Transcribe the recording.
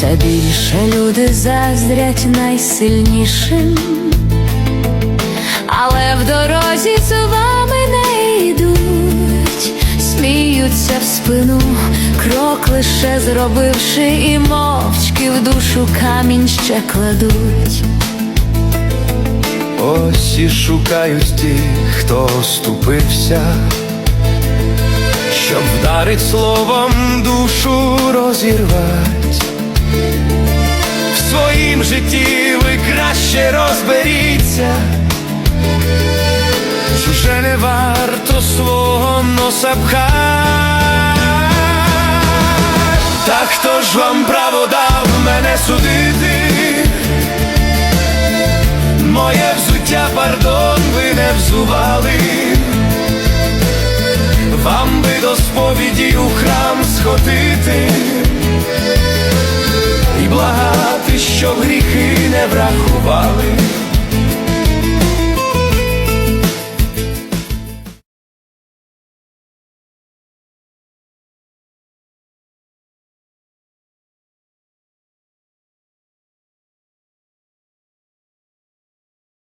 все більше люди заздрять найсильнішим, але в дорозі з вами не йдуть, сміються в спину, крок лише зробивши, і мовчки в душу камінь ще кладуть. Ось і шукають ті, хто оступився, щоб вдарить словом душу розірвать. Житті ви краще розберіться, чуже не варто свого носа пхать. Та хто ж вам право дав мене судити? Моє взуття, пардон, ви не взували, вам би до сповіді у храм сходити щоб гріхи не врахували.